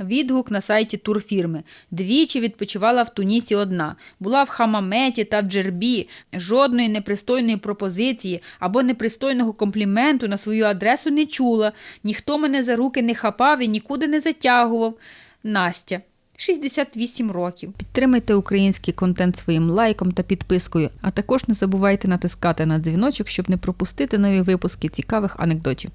Відгук на сайті турфірми. Двічі відпочивала в Тунісі одна. Була в Хамаметі та в Джербі. Жодної непристойної пропозиції або непристойного компліменту на свою адресу не чула. Ніхто мене за руки не хапав і нікуди не затягував. Настя. 68 років. Підтримайте український контент своїм лайком та підпискою, а також не забувайте натискати на дзвіночок, щоб не пропустити нові випуски цікавих анекдотів.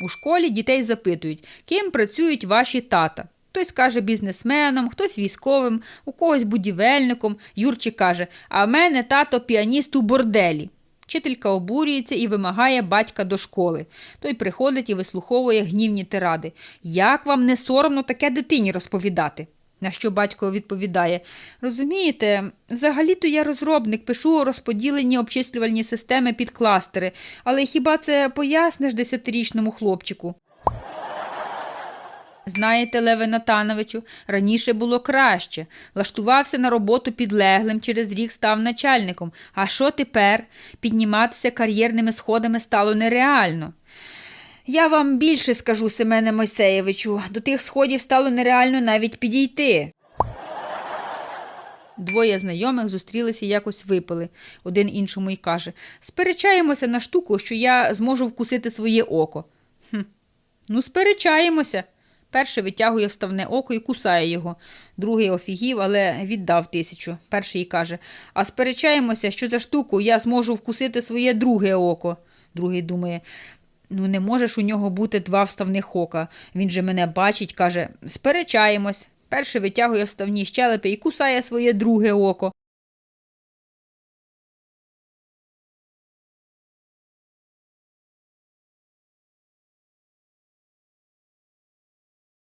У школі дітей запитують, ким працюють ваші тата. Хтось каже бізнесменом, хтось військовим, у когось будівельником. Юрчик каже: А в мене тато піаніст у борделі. Вчителька обурюється і вимагає батька до школи. Той приходить і вислуховує гнівні тиради. Як вам не соромно таке дитині розповідати? На що батько відповідає: Розумієте, взагалі-то я розробник, пишу розподілені обчислювальні системи під кластери, але хіба це поясниш десятирічному хлопчику? Знаєте, Леве Натановичу, раніше було краще. Влаштувався на роботу підлеглим, через рік став начальником. А що тепер? Підніматися кар'єрними сходами стало нереально. Я вам більше скажу, Семене Мойсеєвичу, до тих сходів стало нереально навіть підійти. Двоє знайомих зустрілися і якось випили. Один іншому й каже: Сперечаємося на штуку, що я зможу вкусити своє око. Хм. Ну, сперечаємося. Перший витягує вставне око і кусає його. Другий офігів, але віддав тисячу. Перший каже: А сперечаємося, що за штуку я зможу вкусити своє друге око. Другий думає. Ну, не можеш у нього бути два вставних ока. Він же мене бачить, каже: сперечаємось. Перший витягує вставні щелепи і кусає своє друге око.